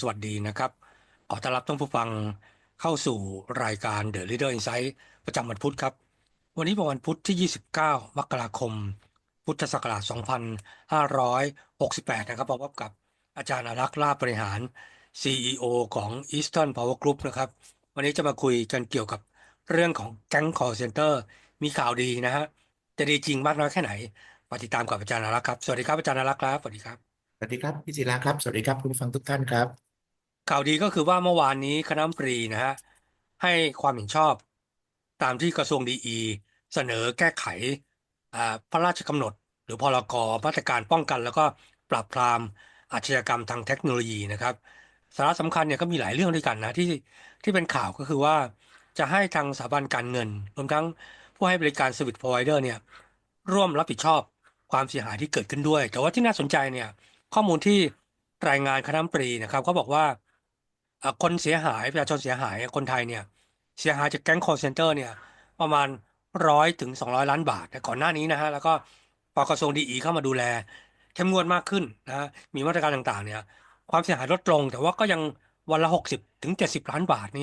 สวัสดีนะครับ ขอต้อนรับท่านผู้ฟังเข้าสู่รายการ The Leader Insight ประจำวันพุธครับ วันนี้เป็นวันพุธที่ 29 มกราคม พุทธศักราช 2568 นะครับพบกับอาจารย์อารักษ์ลาภบริหาร CEO ของ Eastern Power Group นะครับ วันนี้จะมาคุยกันเกี่ยวกับเรื่องของแก๊ง call center มีข่าวดีนะฮะ จะดีจริงมากน้อยแค่ไหนมาติดตามกับอาจารย์อารักษ์ครับ สวัสดีครับอาจารย์อารักษ์ครับ สวัสดีครับ สวัสดีครับพี่ศิลาครับ สวัสดีครับคุณผู้ฟังทุกท่านครับ ข่าวดีก็คือว่าเมื่อวานนี้คณะรัฐมนตรีนะฮะให้ความเห็นชอบ ตามที่กระทรวงดีอีเสนอแก้ไขพระราชกำหนด หรือพรกมาตรการป้องกัน แล้วก็ปราบปรามอาชญากรรมทางเทคโนโลยีนะครับสาระสำคัญเนี่ยก็มีหลายเรื่องด้วยกันนะที่ที่เป็นข่าวก็คือว่า จะให้ทางสถาบันการเงินรวมทั้งผู้ให้บริการสวิตพรอไวเดอร์เนี่ยร่วมรับผิดชอบความเสียหายที่เกิดขึ้นด้วย แต่ว่าที่น่าสนใจเนี่ย ข้อมูลที่รายงานคณะรัฐมนตรีนะครับก็บอกว่าเอ่อคนเสียหายประชาชนเสียหายคนไทยเนี่ยเสียหายจากแก๊ง call center เนี่ยประมาณร้อยถึงสองร้อยล้านบาทแต่ก่อนหน้านี้นะฮะแล้วก็พอกระทรวงดีอีเข้ามาดูแลเข้มงวดมากขึ้นนะฮะมีมาตรการต่างๆเนี่ยความเสียหายลดลง แต่ว่าก็ยังวันละหกสิบถึงเจ็ดสิบล้านบาทนี่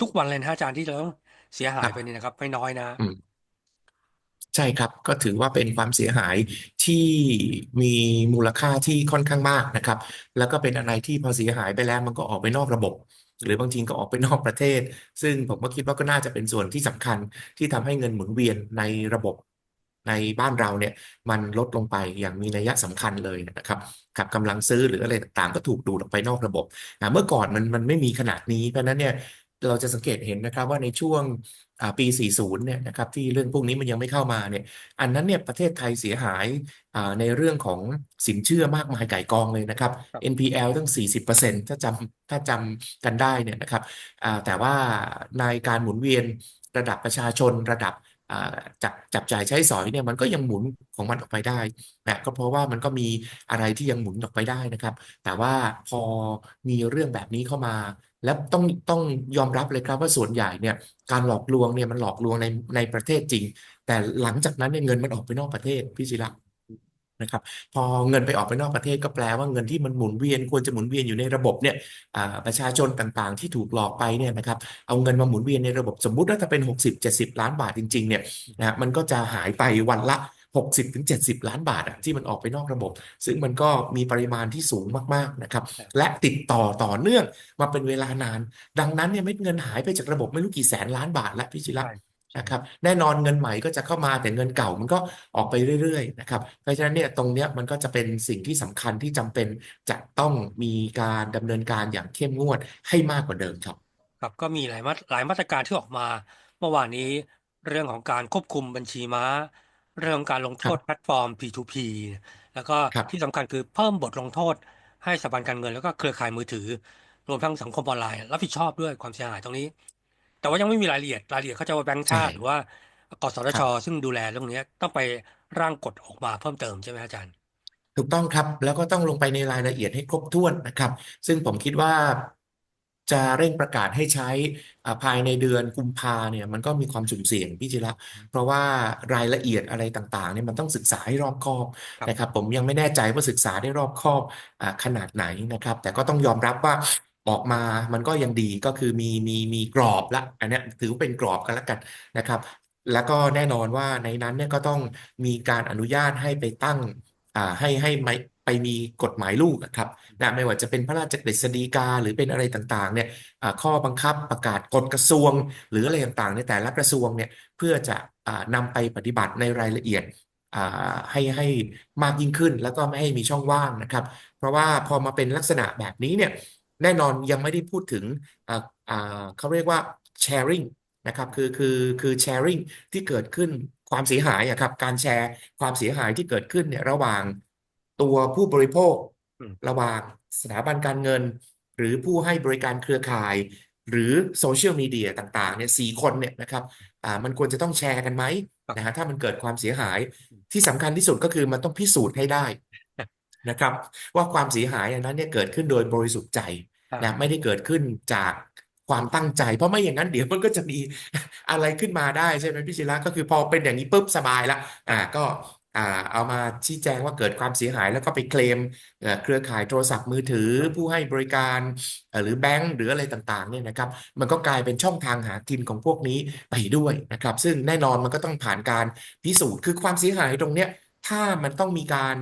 ทุกวันเลยนะฮะอาจารย์ที่เราต้องเสียหายไปนี่นะครับ ไม่น้อยนะอืม ใช่ครับ ก็ถือว่าเป็นความเสียหายที่มีมูลค่าที่ค่อนข้างมากนะครับ แล้วก็เป็นอะไรที่พอเสียหายไปแล้วมันก็ออกไปนอกระบบ หรือบางทีก็ออกไปนอกประเทศ ซึ่งผมก็คิดว่าก็น่าจะเป็นส่วนที่สำคัญที่ทำให้เงินหมุนเวียนในระบบในบ้านเราเนี่ยมันลดลงไปอย่างมีนัยสำคัญเลยนะครับกับกำลังซื้อหรืออะไรต่างๆ ก็ถูกดูดออกไปนอกระบบอ่าเมื่อก่อนมันมันไม่มีขนาดนี้เพราะฉะนั้นเนี่ยเราจะสังเกตเห็นนะครับว่าในช่วง ปี 40 เนี่ยนะครับที่เรื่องพวกนี้มันยังไม่เข้ามาเนี่ยอันนั้นเนี่ยประเทศไทยเสียหายอ่าในเรื่องของสินเชื่อมากมายไก่กองเลยนะครับครับ NPL ตั้ง 40%ถ้าจำถ้าจำกันได้เนี่ยนะครับอ่าแต่ว่าในการหมุนเวียนระดับประชาชนระดับอ่าจับจับจ่ายใช้สอยเนี่ยมันก็ยังหมุนของมันออกไปได้นะก็เพราะว่ามันก็มีอะไรที่ยังหมุนออกไปได้นะครับ แต่ว่าพอมีเรื่องแบบนี้เข้ามา แล้วต้องต้องยอมรับเลยครับว่าส่วนใหญ่เนี่ยการหลอกลวงเนี่ยมันหลอกลวงในในประเทศจริง แต่หลังจากนั้นเนี่ยเงินมันออกไปนอกประเทศพี่ศิระนะครับพอเงินไปออกไปนอกประเทศก็แปลว่าเงินที่มันหมุนเวียนควรจะหมุนเวียนอยู่ในระบบเนี่ยประชาชนต่างๆ ที่ถูกหลอกไปเนี่ยนะครับเอาเงินมาหมุนเวียนในระบบสมมุติว่าถ้าเป็น 60-70 ล้านบาทจริงๆเนี่ยนะมันก็จะหายไปวันละ 60ถึง70 ล้านบาทอะที่มันออกไปนอกระบบ ซึ่งมันก็มีปริมาณที่สูงมากๆนะครับและติดต่อต่อเนื่องมาเป็นเวลานาน ดังนั้นเนี่ยเม็ดเงินหายไปจากระบบไม่รู้กี่แสนล้านบาทแล้วพี่ชิระใช่นะครับแน่นอนเงินใหม่ก็จะเข้ามาแต่เงินเก่ามันก็ออกไปเรื่อยๆนะครับเพราะฉะนั้นเนี่ยตรงเนี้ยมันก็จะเป็นสิ่งที่สำคัญที่จำเป็นจะต้องมีการดำเนินการอย่างเข้มงวดให้มากกว่าเดิมครับ ครับก็มีหลายมาหลายมาตรการที่ออกมา เมื่อวานนี้เรื่องของการควบคุมบัญชีม้า เรื่องของการลงโทษแพลตฟอร์ม P2P แล้วก็ครับ ที่สำคัญคือเพิ่มบทลงโทษให้สถาบันการเงิน แล้วก็เครือข่ายมือถือ รวมทั้งสังคมออนไลน์ รับผิดชอบด้วยความเสียหายตรงนี้ แต่ว่ายังไม่มีรายละเอียดรายละเอียดเขาจะว่าแบงก์ชาติใช่หรือว่ากสทชซึ่งดูแลเรื่องนี้ต้องไปร่างกฎออกมาเพิ่มเติมใช่ไหมอาจารย์ ถูกต้องครับ แล้วก็ต้องลงไปในรายละเอียดให้ครบถ้วนนะครับ ซึ่งผมคิดว่า จะเร่งประกาศให้ใช้อ่าภายในเดือนกุมภาเนี่ยมันก็มีความสุ่มเสี่ยงพี่จิระเพราะว่ารายละเอียดอะไรต่างๆเนี่ยมันต้องศึกษาให้รอบคอบครับนะครับ ผมยังไม่แน่ใจว่าศึกษาได้รอบคอบอ่าขนาดไหนนะครับ แต่ก็ต้องยอมรับว่าออกมามันก็ยังดีก็คือมีมีมีกรอบละอันเนี้ยถือว่าเป็นกรอบกันแล้วกันนะครับ แล้วก็แน่นอนว่าในนั้นเนี่ยก็ต้องมีการอนุญาตให้ไปตั้งอ่า ให้ให้ไม่ไปมีกฎหมายลูกอะครับนะไม่ว่าจะเป็นพระราชกฤษฎีกาหรือเป็นอะไรต่างๆเนี่ยข้อบังคับประกาศกฎกระทรวง หรืออะไรต่างๆในแต่ละกระทรวงเนี่ยเพื่อจะอ่านำไปปฏิบัติในรายละเอียดอ่าให้ให้มากยิ่งขึ้น แล้วก็ไม่ให้มีช่องว่างนะครับ เพราะว่าพอมาเป็นลักษณะแบบนี้เนี่ยแน่นอนยังไม่ได้พูดถึงอ่าอ่าเขาเรียกว่า sharing นะครับคือคือคือ sharing ที่เกิดขึ้น ความเสียหายอะครับ การแชร์ความเสียหายที่เกิดขึ้นเนี่ยระหว่างตัวผู้บริโภค อืม ระหว่างสถาบันการเงิน หรือผู้ให้บริการเครือข่าย หรือโซเชียลมีเดียต่างๆเนี่ยสี่คนเนี่ยนะครับอ่ามันควรจะต้องแชร์กันไหมครับนะฮะถ้ามันเกิดความเสียหายที่สำคัญที่สุดก็คือมันต้องพิสูจน์ให้ได้นะครับ ว่าความเสียหายอันนั้นเนี่ยเกิดขึ้นโดยบริสุทธิ์ใจ ครับ นะไม่ได้เกิดขึ้นจาก ความตั้งใจ เพราะไม่อย่างนั้นเดี๋ยวมันก็จะมีอะไรขึ้นมาได้ใช่ไหมพี่ศิระก็คือพอเป็นอย่างนี้ปุ๊บสบายละอ่าก็อ่าเอามาชี้แจงว่าเกิดความเสียหายแล้วก็ไปเคลมเครือข่ายโทรศัพท์มือถือ ผู้ให้บริการหรือแบงก์หรืออะไรต่างๆเนี่ยนะครับ มันก็กลายเป็นช่องทางหากินของพวกนี้ไปด้วยนะครับ ซึ่งแน่นอนมันก็ต้องผ่านการพิสูจน์คือความเสียหายตรงเนี้ยถ้ามันต้องมีการ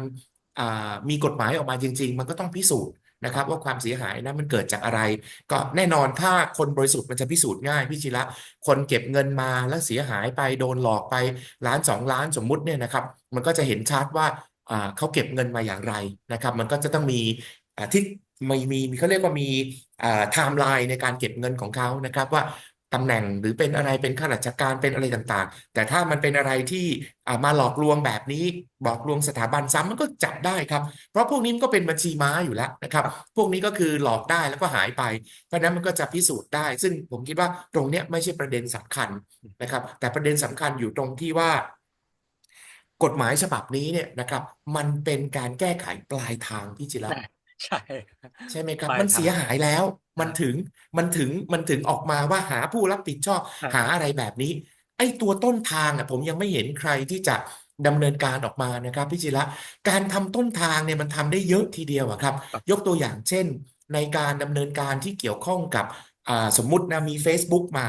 อ่ามีกฎหมายออกมาจริง ๆ มันก็ต้องพิสูจน์ นะครับว่าความเสียหายนั้นมันเกิดจากอะไร ก็แน่นอนถ้าคนบริสุทธิ์มันจะพิสูจน์ง่ายพี่ชิระคนเก็บเงินมาแล้วเสียหายไปโดนหลอกไปล้านสองล้านสมมุติเนี่ยนะครับมันก็จะเห็นชัดว่าอ่าเขาเก็บเงินมาอย่างไรนะครับ มันก็จะต้องมีที่มีมีมีเขาเรียกว่ามีไทม์ไลน์ในการเก็บเงินของเขานะครับว่า ตำแหน่งหรือเป็นอะไรเป็นข้าราชการเป็นอะไรต่างๆ แต่ถ้ามันเป็นอะไรที่มาหลอกลวงแบบนี้บอกลวงสถาบันซ้ำมันก็จับได้ครับ เพราะพวกนี้มันก็เป็นบัญชีม้าอยู่แล้วนะครับ พวกนี้ก็คือหลอกได้แล้วก็หายไป เพราะนั้นมันก็จะพิสูจน์ได้ ซึ่งผมคิดว่าตรงเนี้ยไม่ใช่ประเด็นสำคัญนะครับ แต่ประเด็นสำคัญอยู่ตรงที่ว่ากฎหมายฉบับนี้เนี่ยนะครับ มันเป็นการแก้ไขปลายทางพี่จิระใช่ ใช่ ใช่ไหมครับปลายมันเสียทางหายแล้วมันอ่าถึงมันถึงมันถึงออกมาว่าหาผู้รับผิดชอบ อ่าหาอะไรแบบนี้ ไอ้ตัวต้นทางอะผมยังไม่เห็นใครที่จะดำเนินการออกมานะครับพี่จิระการทำต้นทางเนี่ยมันทำได้เยอะทีเดียวอะครับครับยกตัวอย่างเช่น ในการดำเนินการที่เกี่ยวข้องกับอ่าสมมุตินะมี Facebook มา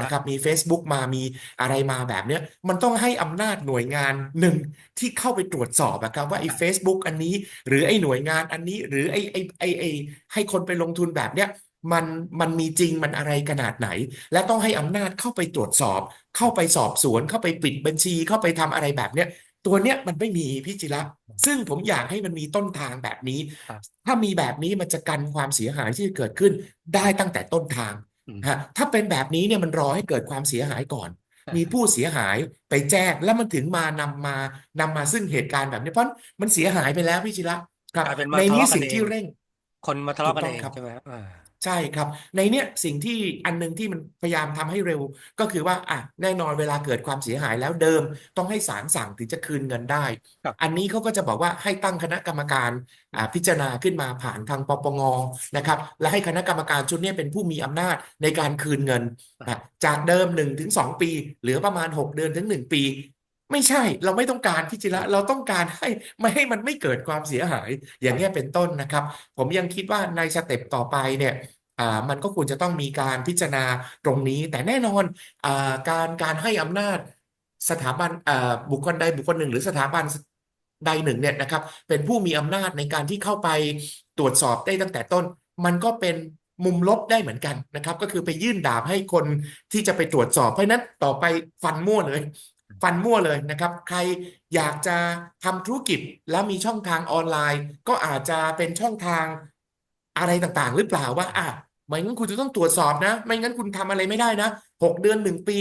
นะครับมี Facebook มามีอะไรมาแบบเนี้ยมันต้องให้อำนาจหน่วยงานหนึ่งที่เข้าไปตรวจสอบอะครับว่าไอ้ Facebook อันนี้ หรือไอ้หน่วยงานอันนี้ หรือไอ้ไอ้ไอ้ไอ้ให้คนไปลงทุนแบบเนี้ยมันมันมีจริงมันอะไรขนาดไหน และต้องให้อำนาจเข้าไปตรวจสอบ เข้าไปสอบสวน เข้าไปปิดบัญชี เข้าไปทำอะไรแบบเนี้ยตัวเนี้ยมันไม่มีพี่จิระซึ่งผมอยากให้มันมีต้นทางแบบนี้ครับถ้ามีแบบนี้มันจะกันความเสียหายที่จะเกิดขึ้นได้ตั้งแต่ต้นทางอืม ฮะถ้าเป็นแบบนี้เนี่ยมันรอให้เกิดความเสียหายก่อนอ่ามีมีผู้เสียหายไปแจ้งแล้วมันถึงมานำมานำมาซึ่งเหตุการณ์แบบนี้เพราะมันเสียหายไปแล้วพี่จิระครับกลายเป็นมาในทะนี้เลาะกันสิ่งที่เอง เร่ง คนมาทะเลาะกันถูกต้เอองงครับใช่ไหมครับอ่า ใช่ครับ ในเนี้ยสิ่งที่อันหนึงที่มันพยายามทำให้เร็ว ก็คือว่าอะแน่นอนเวลาเกิดความเสียหายแล้วเดิม ต้องให้ศาลสั่งถึงจะคืนเงินได้ครับอันนี้เขาก็จะบอกว่าให้ตั้งคณะกรรมการอ่าพิจารณาขึ้นมาผ่านทางปปงนะครับและให้คณะกรรมการชุดเนี้ยเป็นผู้มีอำนาจในการคืนเงินนะจากเดิม1ถึง2ปี เหลือประมาณ 6 เดือนถึง 1 ปีไม่ใช่เราไม่ต้องการพิจิระเราต้องการให้ไม่ให้มันไม่เกิดความเสียหาย อย่างเงี้ยเป็นต้นนะครับ ผมยังคิดว่าในสเต็ปต่อไปเนี่ย อ่ามันก็ควรจะต้องมีการพิจารณาตรงนี้ แต่แน่นอนอ่าการการให้อำนาจสถาบันอ่าบุคคลใดบุคคลหนึ่ง หรือสถาบันใดหนึ่งเนี่ยนะครับ เป็นผู้มีอำนาจในการที่เข้าไปตรวจสอบได้ตั้งแต่ต้น มันก็เป็นมุมลบได้เหมือนกันนะครับ ก็คือไปยื่นดาบให้คนที่จะไปตรวจสอบเพราะนั้นต่อไปฟันมั่วเลยฟันมั่วเลยนะครับ ใครอยากจะทำธุรกิจแล้วมีช่องทางออนไลน์ ก็อาจจะเป็นช่องทาง อะไรต่างๆ หรือเปล่าว่าอะไม่งั้นคุณจะต้องตรวจสอบนะ ไม่งั้นคุณทำอะไรไม่ได้นะหกเดือนหนึ่งปี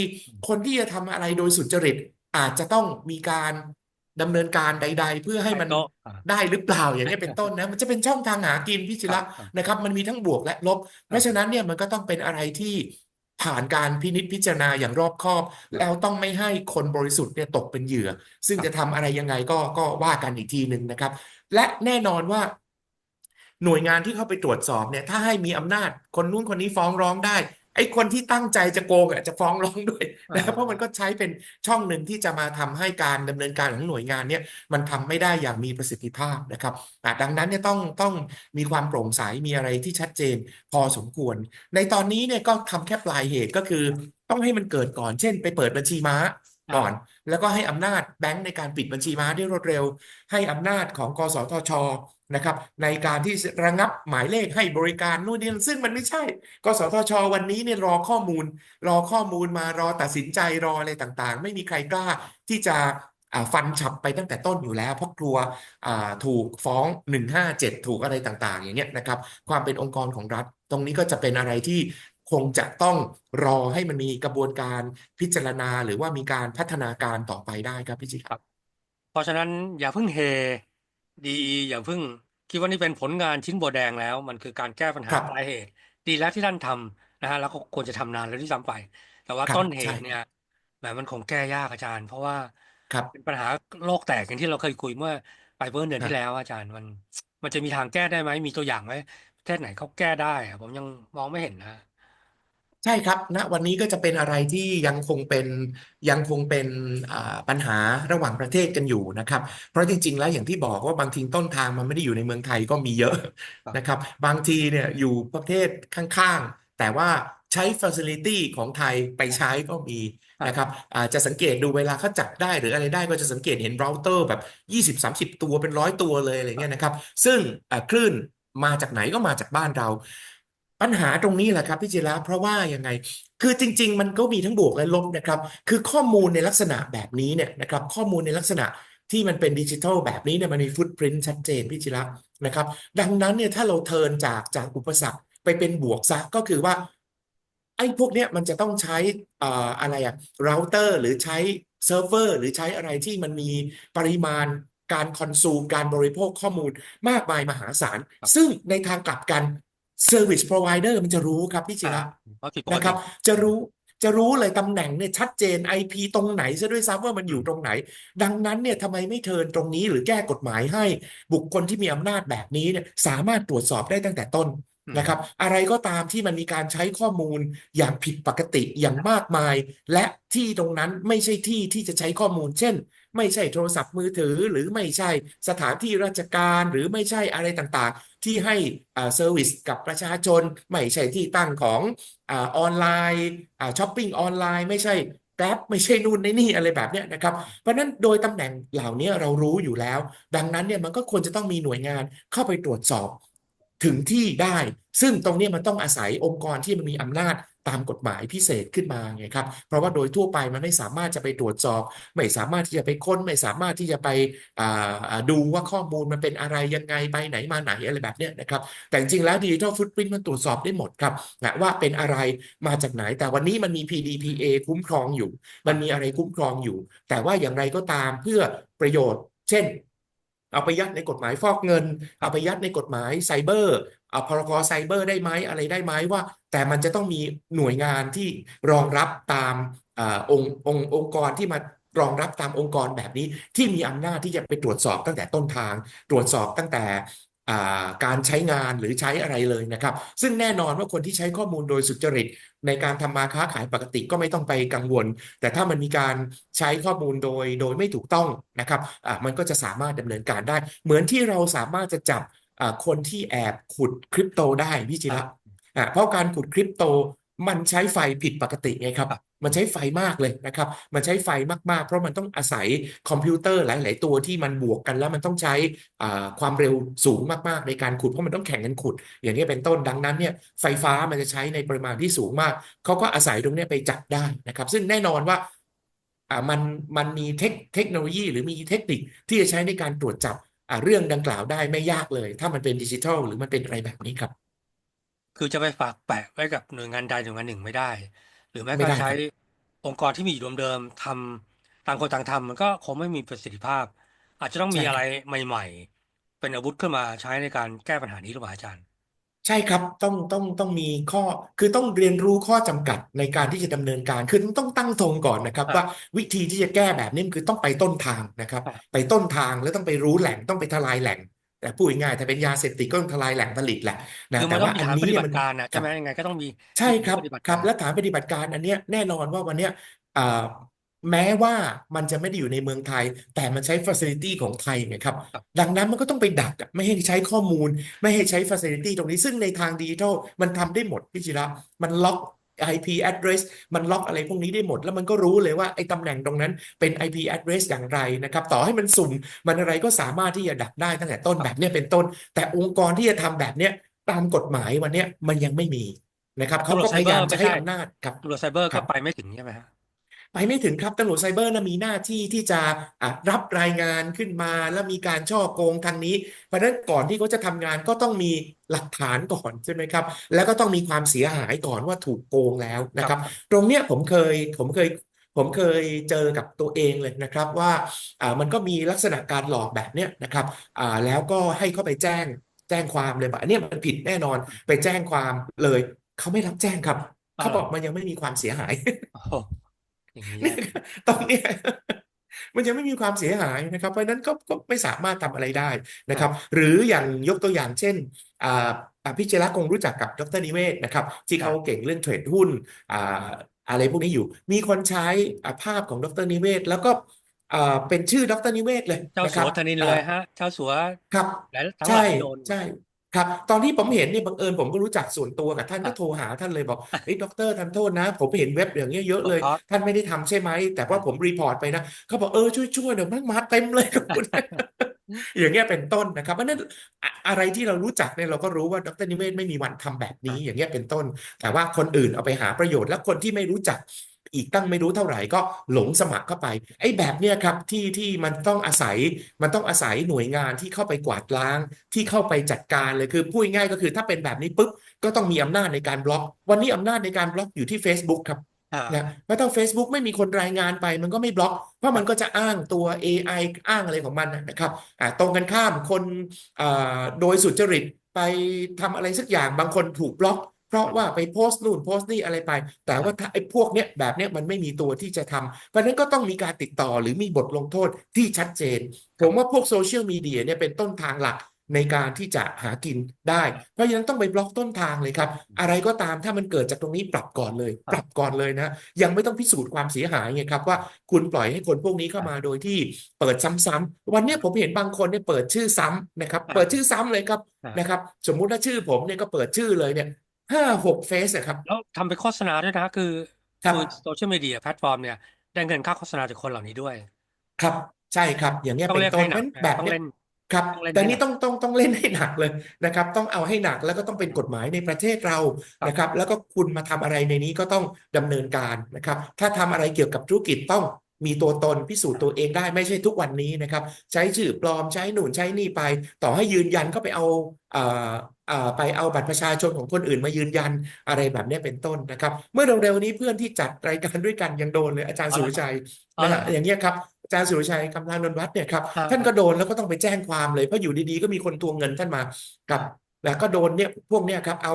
คนที่จะทำอะไรโดยสุจริต อาจจะต้องมีการดำเนินการใด ๆ เพื่อให้มันโต๊ะอ่าได้หรือเปล่าอย่างนี้ยเป็นต้นนะมันจะเป็นช่องทางหากินพี่จิครัระบครับนะครับ มันมีทั้งบวกและลบ เพราะฉะนั้นเนี่ยมันก็ต้องเป็นอะไรที่ผ่านการพินิจพิจารณาอย่างรอบคอบ แล้วต้องไม่ให้คนบริสุทธิ์เนี่ยตกเป็นเหยื่อ ซึ่งจะทำอะไรยังไงก็ก็ว่ากันอีกทีหนึ่งนะครับ และแน่นอนว่า หน่วยงานที่เข้าไปตรวจสอบเนี่ยถ้าให้มีอำนาจคนนู้นคนนี้ฟ้องร้องได้ ไอ้คนที่ตั้งใจจะโกงอะจะฟ้องร้องด้วยนะครับอ่าเพราะมันก็ใช้เป็นช่องหนึ่งที่จะมาทำให้การดำเนินการของหน่วยงานเนี่ยมันทำไม่ได้อย่างมีประสิทธิภาพนะครับอะดังนั้นเนี่ยต้องต้องมีความโปร่งใสมีอะไรที่ชัดเจนพอสมควร ในตอนนี้เนี่ยก็ทำแค่ปลายเหตุก็คือ ต้องให้มันเกิดก่อนเช่น ไปเปิดบัญชีม้าก่อนแล้วก็ให้อำนาจแบงก์ในการปิดบัญชีม้าได้รวดเร็ว ให้อำนาจของกสทช นะครับในการที่ระงับหมายเลขให้บริการนู่นนี่นั่นซึ่งมันไม่ใช่ กสทช วันนี้เนี่ยรอข้อมูล รอข้อมูลมารอตัดสินใจรออะไรต่างๆ ไม่มีใครกล้าที่จะฟันฉับไปตั้งแต่ต้นอยู่แล้ว เพราะกลัวถูกฟ้อง 157 ถูกอะไรต่างๆ อย่างเงี้ยนะครับ ความเป็นองค์กรของรัฐ ตรงนี้ก็จะเป็นอะไรที่คงจะต้องรอให้มันมีกระบวนการพิจารณาหรือว่ามีการพัฒนาการต่อไปได้ครับพี่จิครับ เพราะฉะนั้นอย่าเพิ่งเฮ ดีอย่าเพิ่งคิดว่านี่เป็นผลงานชิ้นโบวแดงแล้ว มันคือการแก้ปัญหาครับปลายเหตุ ดีแล้วที่ท่านทำนะฮะแล้วก็ควรจะทำนานแล้วที่ทำไป แต่ว่าครับต้นเหใช่ตุเนี่ยแหมมันคงแก้ยากอาจารย์ เพราะว่าครับเป็นปัญหาโลกแตกอย่างที่เราเคยคุยเมื่อปลายเมื่อเดือนครับที่แล้วอาจารย์มันมันจะมีทางแก้ได้ไหมมีตัวอย่างไหมประเทศไหนเขาแก้ได้อะผมยังมองไม่เห็นนะ ใช่ครับ ณ วันนี้ก็จะเป็นอะไรที่ยังคงเป็น ยังคงเป็น อ่า ปัญหาระหว่างประเทศกันอยู่นะครับ เพราะจริง ๆ แล้วอย่างที่บอกว่า บางทีต้นทางมันไม่ได้อยู่ในเมืองไทยก็มีเยอะ ครับนะครับ บางทีเนี่ยอยู่ประเทศข้าง ๆ แต่ว่าใช้ facility ของไทยไปใช้ก็มีนะครับอาจจะสังเกตดูเวลาเขาจับได้ หรืออะไรได้ ก็จะสังเกตเห็นเราเตอร์แบบ 20-30 ตัว เป็นร้อยตัวเลย อะไรเงี้ยนะครับ ซึ่ง อ่า คลื่นมาจากไหน ก็มาจากบ้านเรา ปัญหาตรงนี้แหละครับพี่จิระเพราะว่ายังไง คือจริง ๆ มันก็มีทั้งบวกและลบนะครับ คือข้อมูลในลักษณะแบบนี้เนี่ยนะครับ ข้อมูลในลักษณะที่มันเป็นดิจิทัลแบบนี้เนี่ยมันมีฟุตปรินต์ชัดเจนพี่จิระนะครับ ดังนั้นเนี่ยถ้าเราเทินจากจากอุปสรรคไปเป็นบวกซะก็คือว่าไอ้พวกเนี้ยมันจะต้องใช้อ่าอะไรอะเราเตอร์หรือใช้เซิร์ฟเวอร์หรือใช้อะไรที่มันมีปริมาณการคอนซูมการบริโภคข้อมูลมากมายมหาศาล ซึ่งในทางกลับกัน Service Provider มันจะรู้ครับพี่จิระเพราะผิดปกนะคติรับจะรู้จะรู้เลยตำแหน่งเนี่ยชัดเจน IP ตรงไหนซะด้วยซ้ำว่ามันอยู่ตรงไหน ดังนั้นเนี่ยทำไมไม่เทิร์นตรงนี้หรือแก้กฎหมายให้บุคคลที่มีอำนาจแบบนี้เนี่ยสามารถตรวจสอบได้ตั้งแต่ต้นอืมนะครับอะไรก็ตามที่มันมีการใช้ข้อมูลอย่างผิดปกติอย่างมากมาย และที่ตรงนั้นไม่ใช่ที่ที่จะใช้ข้อมูล เช่น ไม่ใช่โทรศัพท์มือถือหรือไม่ใช่สถานที่ราชการหรือไม่ใช่อะไรต่างๆ ที่ให้เซอร์วิสกับประชาชน ไม่ใช่ที่ตั้งของออนไลน์ช้อปปิ้งออนไลน์ไม่ใช่แกล็บไม่ใช่นู่นในนี่อะไรแบบเนี้ยนะครับ เพราะนั้นโดยตำแหน่งเหล่านี้เรารู้อยู่แล้ว ดังนั้นเนี่ยมันก็ควรจะต้องมีหน่วยงานเข้าไปตรวจสอบถึงที่ได้ ซึ่งตรงนี้มันต้องอาศัยองค์กรที่มันมีอำนาจ ตามกฎหมายพิเศษขึ้นมาไงครับ เพราะว่าโดยทั่วไปมันไม่สามารถจะไปตรวจสอบ ไม่สามารถที่จะไปค้น ไม่สามารถที่จะไปดูว่าข้อมูลมันเป็นอะไรยังไงไปไหนมาไหนอะไรแบบเนี้ยนะครับ แต่จริงแล้วดิจิทัลฟุตปรินต์มันตรวจสอบได้หมดครับนะว่าเป็นอะไรมาจากไหน แต่วันนี้มันมี PDPA คุ้มครองอยู่ มันมีอะไรคุ้มครองอยู่ แต่ว่าอย่างไรก็ตามเพื่อประโยชน์ เช่นเอาไปยัดในกฎหมายฟอกเงิน เอาไปยัดในกฎหมายไซเบอร์ เอาพรกไซเบอร์ได้ไหมอะไรได้ไหมว่า แต่มันจะต้องมีหน่วยงานที่รองรับตามอาองค์องค์องค์กรที่มารองรับตามองค์กรแบบนี้ ที่มีอำนาจที่จะไปตรวจสอบตั้งแต่ต้นทาง ตรวจสอบตั้งแต่อ่าการใช้งานหรือใช้อะไรเลยนะครับ ซึ่งแน่นอนว่าคนที่ใช้ข้อมูลโดยสุจริต ในการทำมาค้าขายปกติก็ไม่ต้องไปกังวล แต่ถ้ามันมีการใช้ข้อมูลโดยโดยไม่ถูกต้องนะครับอ่ามันก็จะสามารถดำเนินการได้ เหมือนที่เราสามารถจะจับ คนที่แอบขุดคริปโตได้พี่จิครัระบอ่าเพราะการขุดคริปโตมันใช้ไฟผิดปกติไงครับครับ มันใช้ไฟมากเลยนะครับ มันใช้ไฟมากๆ เพราะมันต้องอาศัยคอมพิวเตอร์หลาย ๆ ตัวที่มันบวกกันแล้วมันต้องใช้อ่าความเร็วสูงมากๆ ในการขุดเพราะมันต้องแข่งกันขุด อย่างนี้เป็นต้นดังนั้นเนี่ยไฟฟ้ามันจะใช้ในปริมาณที่สูงมากเขาก็อาศัยตรงเนี้ยไปจับได้นะครับ ซึ่งแน่นอนว่าอ่ามันมันมีเทคเทคโนโลยี หรือมีเทคนิคที่จะใช้ในการตรวจจับอ่า เรื่องดังกล่าวได้ไม่ยากเลย ถ้ามันเป็นดิจิทัลหรือมันเป็นอะไรแบบนี้ครับ คือจะไปฝากแปะไว้กับหน่วยงานใดหน่วยงานหนึ่งไม่ได้ หรือแม้ไม่ก็ได้ใช้ครับองค์กรที่มีอยู่เดิมๆทำต่างคนต่างทำมันก็คงไม่มีประสิทธิภาพ อาจจะต้องมีใช่อะไรครับใหม่ ๆ เป็นอาวุธขึ้นมาใช้ในการแก้ปัญหานี้หรือเปล่าอาจารย์ ใช่ครับ ต้องต้องต้องมีข้อ คือต้องเรียนรู้ข้อจำกัดในการที่จะดำเนินการ คือต้องตั้งธงก่อนนะครับ ครับว่าวิธีที่จะแก้แบบนี้มันคือต้องไปต้นทางนะครับ ครับ ไปต้นทางแล้วต้องไปรู้แหล่งต้องไปทลายแหล่ง แต่พูดง่ายๆถ้าเป็นยาเสพติดก็ต้องทลายแหล่งผลิตแหละนะคือมัแต่นต้อว่างมีอันฐานนี้ปฏิเนี่ยบัมันติการนะคใช่รับไหมยังไงก็ต้องมีใช่มีครับปฏิบัติครับการ และฐานปฏิบัติการอันเนี้ยแน่นอนว่าวันเนี้ยอ่า แม้ว่ามันจะไม่ได้อยู่ในเมืองไทย แต่มันใช้ facility ของไทยไงครับครับ ดังนั้นมันก็ต้องไปดักอะไม่ให้ใช้ข้อมูล ไม่ให้ใช้ facility ตรงนี้ซึ่งในทางดิจิทัลมันทำได้หมดพี่จิระมันล็อก IP address มันล็อกอะไรพวกนี้ได้หมด แล้วมันก็รู้เลยว่าไอ้ตำแหน่งตรงนั้นเป็น IP address อย่างไรนะครับ ต่อให้มันสุ่มมันอะไรก็สามารถที่จะดักได้ตั้งแต่ต้นแบบเนี้ยเป็นต้น แต่องค์กรที่จะทำแบบเนี้ยตามกฎหมายวันเนี้ยมันยังไม่มีนะครับเขาตำรวก็จไซพยาเบอยามร์จะไม่ให้ใช่อำนาจครับตำรวจไซเบอร์ครัก็บไปไม่ถึงใช่ไหมฮะ ไปไม่ถึงครับตำรวจไซเบอร์นะมีหน้าที่ที่จะรับรายงานขึ้นมา แล้วมีการช่อโกงทางนี้ เพราะฉะนั้นก่อนที่เขาจะทำงานก็ต้องมีหลักฐานก่อนใช่ไหมครับ แล้วก็ต้องมีความเสียหายก่อนว่าถูกโกงแล้วนะครับ ตรงเนี้ยผมเคยผมเคยผมเคยเจอกับตัวเองเลยนะครับว่าอ่ามันก็มีลักษณะการหลอกแบบเนี้ยนะครับอ่าแล้วก็ให้เขาไปแจ้งแจ้งความเลยบอกอันเนี้ยมันผิดแน่นอนไปแจ้งความเลยเขาไม่รับแจ้งครับเขาบอกมันยังไม่มีความเสียหาย อ้โหอย่างนี้เนี่ยนะตรงเนี้ยมันยังไม่มีความเสียหายนะครับ เพราะฉะนั้นก็ก็ไม่สามารถทำอะไรได้นะคครัรับบหรืออย่างยกตัวอย่างเช่นอ่าอ่าพี่เจรักคงรู้จักกับดรนิเวศน์นะครับ ที่ครัเขาบเก่งเรื่องเทรดหุ้นอ่าอะไรพวกนี้อยู่ มีคนใช้อ่าภาพของดรนิเวศน์แล้วก็อ่าเป็นชื่อดรนิเวศน์เลยเจ้านะคสัรับวธนินอ่าเลยฮะเจ้าสัวครับหลายทั้งหใช่ลายโดนใช่ ครับ ตอนที่ผมเห็นเนี่ยบังเอิญผมก็รู้จักส่วนตัวกับท่านครัก็บโทรหาท่านเลยบอกเฮ้ยด็อกเตอร์ท่านโทษนะ ผมเห็นเว็บอย่างเงี้ยเยอะหลวเลงยพ่อท่านไม่ได้ทำใช่ไหม แต่ว่าผมรีพอร์ตไปนะเขาบอกเออช่วยช่วยเดี๋ยวมันมาเต็มเลยครับคุณ อย่างเงี้ยเป็นต้นนะครับเพราะฉะนั้นอะอะไรที่เรารู้จักเนี่ยเราก็รู้ว่าดรนิเวศน์ไม่มีวันทำแบบนี้อย่างเงี้ยเป็นต้น แต่ว่าคนอื่นเอาไปหาประโยชน์แล้วคนที่ไม่รู้จัก อีกตั้งไม่รู้เท่าไหร่ก็หลงสมัครเข้าไป ไอ้แบบเนี้ยครับที่ที่มันต้องอาศัยมันต้องอาศัยหน่วยงานที่เข้าไปกวาดล้าง ที่เข้าไปจัดการเลยคือพูดง่ายๆก็คือถ้าเป็นแบบนี้ปุ๊บก็ต้องมีอำนาจในการบล็อก วันนี้อำนาจในการบล็อกอยู่ที่ Facebook ครับอ่านะเพราะถ้า Facebook ไม่มีคนรายงานไปมันก็ไม่บล็อก เพราะมันก็จะอ้างตัว AI อ้างอะไรของมันนะครับอ่าตรงกันข้ามคนอ่าโดยสุจริตไปทำอะไรสักอย่างบางคนถูกบล็อก เพราะว่าไปโพสต์นู่นโพสต์นี่อะไรไป แต่ว่าถ้าไอ้พวกเนี้ยแบบเนี้ยมันไม่มีตัวที่จะทำเพราะฉะนั้นก็ต้องมีการติดต่อหรือมีบทลงโทษที่ชัดเจน ผมว่าพวกโซเชียลมีเดียเนี่ยเป็นต้นทางหลักในการที่จะหากินได้ เพราะฉะนั้นต้องไปบล็อกต้นทางเลยครับ อะไรก็ตามถ้ามันเกิดจากตรงนี้ปรับก่อนเลย ปรับก่อนเลยนะ ยังไม่ต้องพิสูจน์ความเสียหายไงครับว่าคุณปล่อยให้คนพวกนี้เข้ามาโดยที่เปิดซ้ำๆวันเนี้ยผมเห็นบางคนเนี่ยเปิดชื่อซ้ำนะครับ เปิดชื่อซ้ำเลยครับอ่านะครับ สมมุติว่าชื่อผมเนี่ยก็เปิดชื่อเลยเนี่ย ห้าหกเฟซอะครับ แล้วทำเป็นโฆษณาด้วยนะคือครับ คือโซเชียลมีเดียแพลตฟอร์มเนี่ยได้เงินค่าโฆษณาจากคนเหล่านี้ด้วย ครับ ใช่ครับ อย่างเงี้ยต้องเป็เล่นนต้ให้นหนัเพกราะฉะนั้นแบบนะต้องเนี้ย เล่น ครับ ต้องเล่นแต่ให้หนี่นักต้องต้องต้องเล่นให้หนักเลยนะครับ ต้องเอาให้หนักแล้วก็ต้องเป็นกฎหมายในประเทศเราครับ นะครับ แล้วก็คุณมาทำอะไรในนี้ก็ต้องดำเนินการนะครับ ถ้าทำอะไรเกี่ยวกับธุรกิจต้อง มีตัวตนพิสูจน์ตัวเองได้ไม่ใช่ทุกวันนี้นะครับ ใช้ชื่อปลอมใช้หนุนใช้นี่ไป ต่อให้ยืนยันก็ไปเอาเอ่อเอ่อไปเอาบัตรประชาชนของคนอื่นมายืนยันอะไรแบบเนี้ยเป็นต้นนะครับ เมื่อเร็วๆนี้เพื่อนที่จัดรายการด้วยกันยังโดนเลยอาจารย์อ๋อสุเหรรอชัยอ๋อนะเหรฮะออย่างเงี้ยครับอาจารย์สุรชัยกำลังนนท์วัฒน์เนี่ยครับอ่าท่านก็โดนแล้วก็ต้องไปแจ้งความเลยเพราะอยู่ดีๆก็มีคนทวงเงินท่านมากับ แล้วก็โดนเนี่ยพวกเนี้ยครับเอา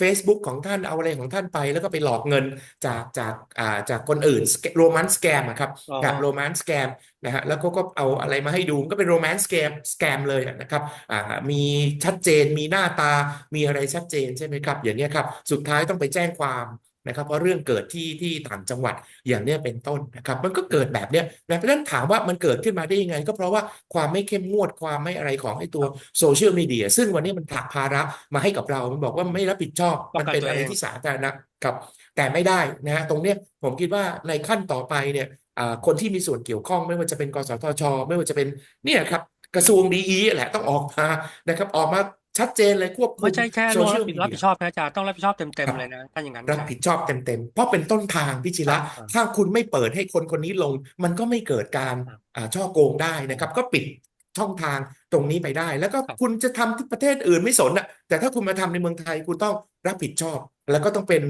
Facebook ของท่านเอาอะไรของท่านไป แล้วก็ไปหลอกเงินจากจากอ่าจากคนอื่นโรแมนต์สแกมครับอ๋อ กับโรแมนต์สแกมนะฮะแล้วก็ก็เอาอะไรมาให้ดูก็เป็นโรแมนต์สแกมสแกมเลยนะครับอ่ามีชัดเจนมีหน้าตามีอะไรชัดเจนใช่ไหมครับอย่างเนี้ยครับสุดท้ายต้องไปแจ้งความ นะครับเพราะเรื่องเกิดที่ที่ต่างจังหวัดอย่างเนี้ยเป็นต้นนะครับ มันก็เกิดแบบเนี้ยนะเพราะฉะนั้นถามว่ามันเกิดขึ้นมาได้ยังไง ก็เพราะว่าความไม่เข้มงวดความไม่อะไรของไอ้ตัวโซเชียลมีเดียซึ่งวันนี้มันผลักภาระมาให้กับเรา มันบอกว่าไม่รับผิดชอบ มันเป็นอะไรที่สาธารณะครับ แต่ไม่ได้นะฮะตรงเนี้ยผมคิดว่าในขั้นต่อไปเนี่ยอ่าคนที่มีส่วนเกี่ยวข้องไม่ว่าจะเป็นกสทช ไม่ว่าจะเป็นเนี่ยครับกระทรวงดีแหละต้องออกมานะครับออกมา ชัดเจนเลยควบคุไม่มใช่แค่โซร่วมเชียรัลบผิดมีรับเดีผิยดชอบนะอาจารย์ต้องรับผิดชอบเต็มครัๆบเลยนะถ้าอย่างนั้นรับใช่ผิดชอบเต็มๆเพราะเป็นต้นทางพิจิครัระบครับถ้าคุณไม่เปิดให้คนคนนี้ลง มันก็ไม่เกิดการครับอ่าช่อโกงได้นะครับ ก็ปิดช่องทางตรงนี้ไปได้ แล้วก็ครับคุณจะทำที่ประเทศอื่นไม่สนอะแต่ถ้าคุณมาทำในเมืองไทยคุณต้องรับผิดชอบ แล้วก็ต้องเป็น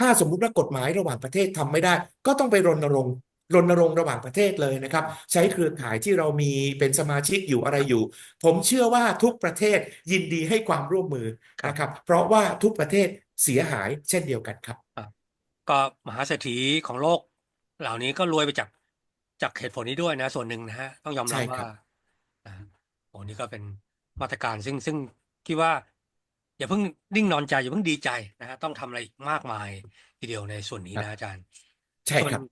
ถ้าสมมุติว่ากฎหมายระหว่างประเทศทำไม่ได้ ก็ต้องไปรณรงค์ รณรงค์ระหว่างประเทศเลยนะครับ ใช้เครือข่ายที่เรามีเป็นสมาชิกอยู่อะไรอยู่ ผมเชื่อว่าทุกประเทศยินดีให้ความร่วมมือนะครับเพราะว่าทุกประเทศเสียหายเช่นเดียวกันครับ ก็มหาเศรษฐีของโลก เหล่านี้ก็รวยไปจากจากเหตุผลนี้ด้วยนะ ส่วนหนึ่งนะฮะต้องยอมรับใช่คว่ารับอ่าโอ้นี่ก็เป็นมาตรการซึ่งซึ่งคิดว่า อย่าเพิ่งนิ่งนอนใจอย่าเพิ่งดีใจนะฮะต้องทำอะไรอีกมากมายทีเดียวในส่วนนี้ครับนะอาจารย์ใช่ส่วนครับ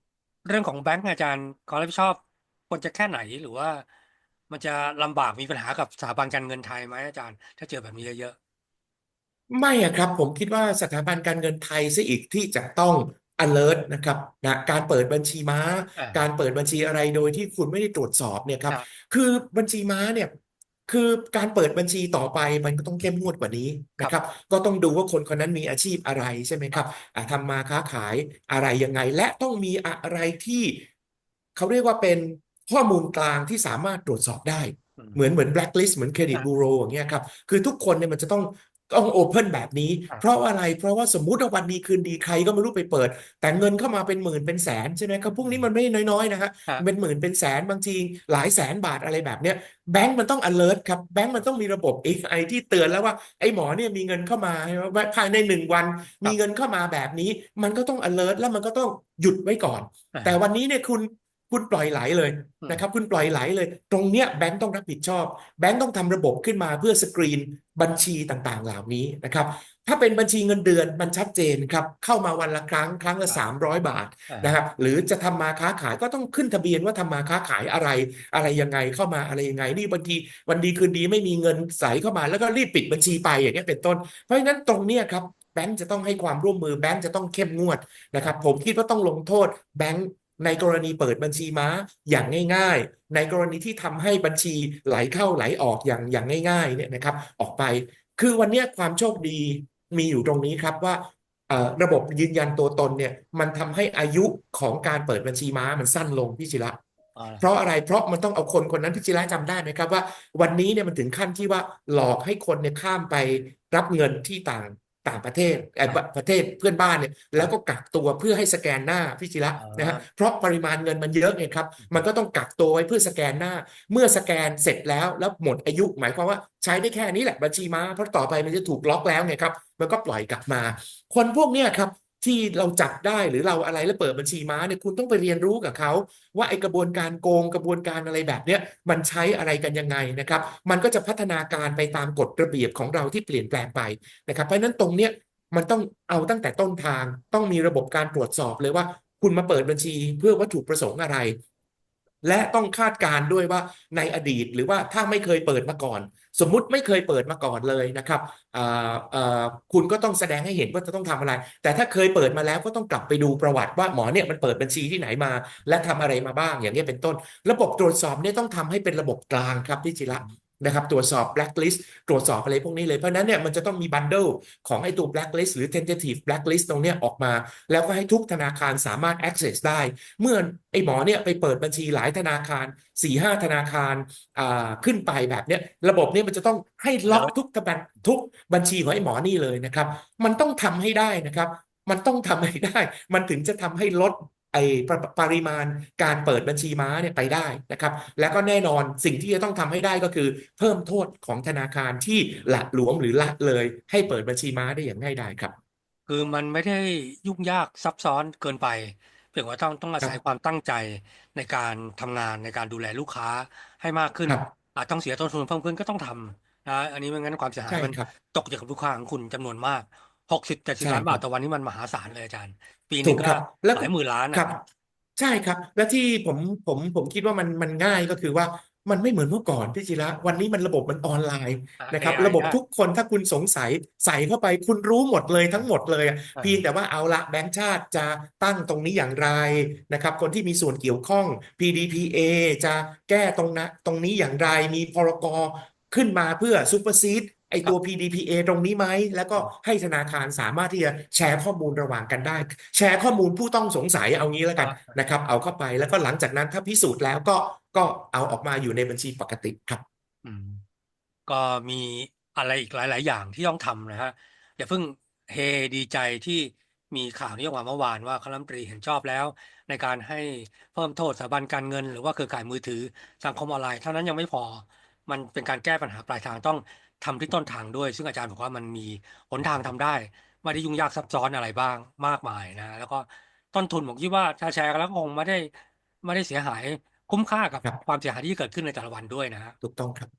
เรื่องของแบงก์อาจารย์ความรับผิดชอบควรจะแค่ไหนหรือว่า มันจะลำบากมีปัญหากับสถาบันการเงินไทยไหมอาจารย์ ถ้าเจอแบบนี้เยอะไม่อะครับ ผมคิดว่าสถาบันการเงินไทยซะอีกที่จะต้อง alert นะครับนะการเปิดบัญชีม้าอ่าการเปิดบัญชีอะไรโดยที่คุณไม่ได้ตรวจสอบเนี่ยครับครับ คือบัญชีม้าเนี่ย คือการเปิดบัญชีต่อไปมันก็ต้องเข้มงวดกว่านี้นะครับ ก็ต้องดูว่าคนคนนั้นมีอาชีพอะไรใช่ไหมครับอะทำมาค้าขายอะไรยังไง และต้องมีอะไรที่เขาเรียกว่าเป็นข้อมูลกลางที่สามารถตรวจสอบได้ๆอืมเหมือนเหมือน blacklist เหมือน credit ครับ bureau อย่างเงี้ยครับ คือทุกคนเนี่ยมันจะต้อง ต้อง open แบบนี้ครับเพราะว่าอะไรเพราะว่าสมมุติว่าวันดีคืนดีใครก็ไม่รู้ไปเปิด แต่เงินเข้ามาเป็นหมื่นเป็นแสนใช่ไหมครับพวกนี้มันไม่ได้น้อยๆนะฮะครับเป็นหมื่นเป็นแสนบางทีหลายแสนบาทอะไรแบบเนี้ยแบงก์มันต้อง alert ครับแบงก์มันต้องมีระบบ AI ที่เตือนแล้วว่าไอ้หมอเนี่ยมีเงินเข้ามาใช่ไหมว่าภายในหนึ่งวันครับมีเงินเข้ามาแบบนี้ มันก็ต้อง alert แล้วมันก็ต้องหยุดไว้ก่อนอ่าแต่วันนี้เนี่ยคุณ คุณปล่อยไหลเลยอืมนะครับ คุณปล่อยไหลเลย ตรงเนี้ยแบงก์ต้องรับผิดชอบ แบงก์ต้องทำระบบขึ้นมาเพื่อสกรีนบัญชีต่างๆ เหล่านี้นะครับ ถ้าเป็นบัญชีเงินเดือนมันชัดเจนครับ เข้ามาวันละครั้งครั้งละ 300 บาทอ่านะครับ หรือจะทำมาค้าขายก็ต้องขึ้นทะเบียนว่าทำมาค้าขายอะไร อะไรยังไงเข้ามาอะไรยังไง นี่บางทีวันดีคืนดีไม่มีเงินใสเข้ามาแล้วก็รีบปิดบัญชีไปอย่างเงี้ยเป็นต้น เพราะฉะนั้นตรงเนี้ยครับแบงก์จะต้องให้ความร่วมมือแบงก์จะต้องเข้มงวดนะครับ ผมคิดว่าต้องลงโทษแบงก์ ในกรณีเปิดบัญชีม้าอย่างง่าย ๆ ในกรณีที่ทำให้บัญชีไหลเข้าไหลออกอย่างอย่างง่ายๆเนี่ยนะครับออกไป คือวันเนี้ยความโชคดีมีอยู่ตรงนี้ครับว่าเอ่อระบบยืนยันตัวตนเนี่ยมันทำให้อายุของการเปิดบัญชีม้ามันสั้นลงพี่ศิระอ่าเพราะอะไรเพราะมันต้องเอาคนคนนั้นพี่จิระจำได้ไหมครับว่า วันนี้เนี่ยมันถึงขั้นที่ว่าหลอกให้คนเนี่ยข้ามไปรับเงินที่ต่าง ต่างประเทศเอ่อประเทศเพื่อนบ้านเนี่ยแล้วก็กักตัวเพื่อให้สแกนหน้าพี่จิระอ่านนะฮะเพราะปริมาณเงินมันเยอะไงครับ มันก็ต้องกักตัวไว้เพื่อสแกนหน้า เมื่อสแกนเสร็จแล้วแล้วหมดอายุ หมายความว่าใช้ได้แค่นี้แหละบัญชีม้าเพราะต่อไปมันจะถูกล็อกแล้วไงครับ มันก็ปล่อยกลับมา คนพวกเนี้ยครับ ที่เราจับได้หรือเราอะไรแล้วเปิดบัญชีม้าเนี่ยคุณต้องไปเรียนรู้กับเขาว่าไอกระบวนการโกงกระบวนการอะไรแบบเนี้ยมันใช้อะไรกันยังไงนะครับ มันก็จะพัฒนาการไปตามกฎระเบียบของเราที่เปลี่ยนแปลงไปนะครับ เพราะนั้นตรงเนี้ยมันต้องเอาตั้งแต่ต้นทาง ต้องมีระบบการตรวจสอบเลยว่า คุณมาเปิดบัญชีเพื่อวัตถุประสงค์อะไร และต้องคาดการณ์ด้วยว่าในอดีตหรือว่าถ้าไม่เคยเปิดมาก่อน สมมุติไม่เคยเปิดมาก่อนเลยนะครับคุณก็ต้องแสดงให้เห็นว่าจะต้องทำอะไร แต่ถ้าเคยเปิดมาแล้วก็ต้องกลับไปดูประวัติว่าหมอเนี่ยมันเปิดบัญชีที่ไหนมา และทำอะไรมาบ้างอย่างนี้ยเป็นต้น ระบบตรวจสอบเนี่ยต้องทำให้เป็นระบบกลางครับพี่จิระ นะครับตรวจสอบ blacklist ตรวจสอบอะไรพวกนี้เลย เพราะฉะนั้นเนี่ยมันจะต้องมี bundle ของไอ้ตัว blacklist หรือ tentative blacklist ตรงเนี้ยออกมา แล้วก็ให้ทุกธนาคารสามารถ access ได้ เมื่อไอ้หมอเนี่ยไปเปิดบัญชีหลายธนาคาร4ี่ห้าธนาคารอ่าขึ้นไปแบบเนี้ยระบบเนี่ยมันจะต้องให้ล็อกทุกบัญทุกบัญชีของไอ้หมอนี่เลยนะครับ มันต้องทำให้ได้นะครับ มันต้องทำให้ได้ มันถึงจะทำให้ลด ไอ้ปรปริมาณการเปิดบัญชีม้าเนี่ยไปได้นะครับ แล้วก็แน่นอนสิ่งที่จะต้องทำให้ได้ก็คือ เพิ่มโทษของธนาคารที่หละหลวมหรือละเลย ให้เปิดบัญชีม้าได้อย่างง่ายดายครับ คือมันไม่ได้ยุ่งยากซับซ้อนเกินไปเพียงว่าต้องต้องอาครัศัยบความตั้งใจในการทำงานในการดูแลลูกค้าให้มากขึ้นครับอาจต้องเสียต้นทุนเพิ่มขึ้นก็ต้องทำนะอันนี้ไม่งั้นความเสียหายใช่มันครับตกอยู่กับลูกค้าของคุณจำนวนมากหกสิบเจ็ดสิบใช่ล้านครับาบทต่อวันนี้มันมหาศาลเลยอาจารย์ ปีหถูนึ่งกก็ครับแล้วหก็ลายหมื่นล้านคอะรับใช่ครับ และที่ผมผมผมคิดว่ามันมันง่ายก็คือว่ามันไม่เหมือนเมื่อก่อนพี่จิระวันนี้มันระบบมันออนไลน์อ่านะครับ AI ระบบได้ ทุกคนถ้าคุณสงสัยใส่เข้าไปคุณรู้หมดเลยทั้งหมดเลยอะอ่าเพียงแต่ว่าเอาละแบงก์ชาติจะตั้งตรงนี้อย่างไรนะครับ คนที่มีส่วนเกี่ยวข้อง PDPA จะแก้ตรงนะตรงนี้อย่างไรมีพรกขึ้นมาเพื่อซูเปอร์ซีด ไอตัว PDPA ตรงนี้ไหม แล้วก็ให้ธนาคารสามารถที่จะแชร์ข้อมูลระหว่างกันได้ แชร์ข้อมูลผู้ต้องสงสัยเอางี้แล้วกันอ่านะครับ เอาเข้าไปแล้วก็หลังจากนั้นถ้าพิสูจน์แล้วก็ก็เอาออกมาอยู่ในบัญชีปกติครับอืมก็มีอะไรอีกหลาย ๆ อย่างที่ต้องทำนะฮะอย่าเพิ่งเฮดีใจที่มีข่าวนี้ออกมาเมื่อวานว่าคณะรัฐมนตรีเห็นชอบแล้ว ในการให้เพิ่มโทษสถาบันการเงิน หรือว่าเครือข่ายมือถือสังคมออนไลน์เท่านั้นยังไม่พอ มันเป็นการแก้ปัญหาปลายทางต้อง ทำที่ต้นทางด้วย ซึ่งอาจารย์บอกว่ามันมีหนทางทำได้ ไม่ได้ยุ่งยากซับซ้อนอะไรบ้างมากมายนะ แล้วก็ต้นทุนผมคิดว่าถ้าแชร์กันแล้วก็คงไม่ได้ไม่ได้เสียหายคุ้มค่ากับครับความเสียหายที่เกิดขึ้นในแต่ละวันด้วยนะฮะถูกต้องครับ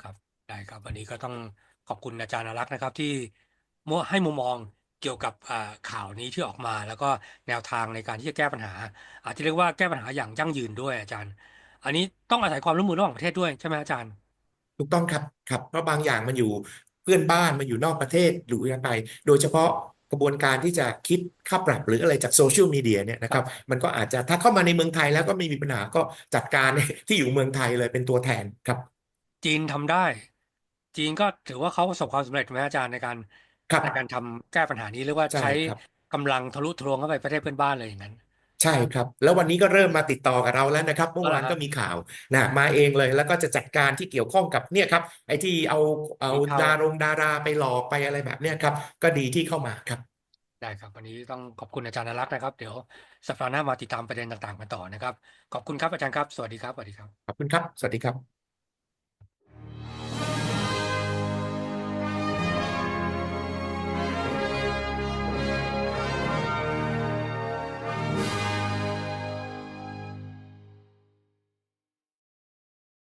ครับได้ครับ วันนี้ก็ต้องขอบคุณอาจารย์อารักษ์นะครับ ที่มุให้มุมมองเกี่ยวกับอ่าข่าวนี้ที่ออกมา แล้วก็แนวทางในการที่จะแก้ปัญหา อาจจะเรียกว่าแก้ปัญหาอย่างยั่งยืนด้วยอาจารย์ อันนี้ต้องอาศัยความร่วมมือระหว่างประเทศด้วยใช่ไหมอาจารย์ ถูกต้องครับครับ เพราะบางอย่างมันอยู่เพื่อนบ้านมันอยู่นอกประเทศหรืออะไรไปโดยเฉพาะกระบวนการที่จะคิดค่าปรับหรืออะไรจากโซเชียลมีเดียเนี่ยนะครับมันก็อาจจะถ้าเข้ามาในเมืองไทยแล้วก็ไม่มีปัญหาก็จัดการที่อยู่เมืองไทยเลยเป็นตัวแทนครับ จีนทำได้ จีนก็ถือว่าเขาประสบความสำเร็จไหมอาจารย์ในการครับในการทำแก้ปัญหานี้เรียกว่าใช่ใช้ครับกำลังทะลุทะลวงเข้าไปประเทศเพื่อนบ้านเลยอย่างนั้น ใช่ครับ แล้ววันนี้ก็เริ่มมาติดต่อกับเราแล้วนะครับ เมื่อเอาวาละนครับก็มีข่าวนะมาเองเลยแล้วก็จะจัดการที่เกี่ยวข้องกับเนี่ยครับ ไอ้ที่เอาเอาสีเทาดารงดาราไปหลอกไปอะไรแบบเนี้ยครับ ก็ดีที่เข้ามาครับ ได้ครับ วันนี้ต้องขอบคุณอาจารย์นรักษ์นะครับ เดี๋ยวสัปดาห์หน้ามาติดตามประเด็นต่างๆกันต่อนะครับ ขอบคุณครับอาจารย์ครับ สวัสดีครับสวัสดีครับ ขอบคุณครับ สวัสดีครับ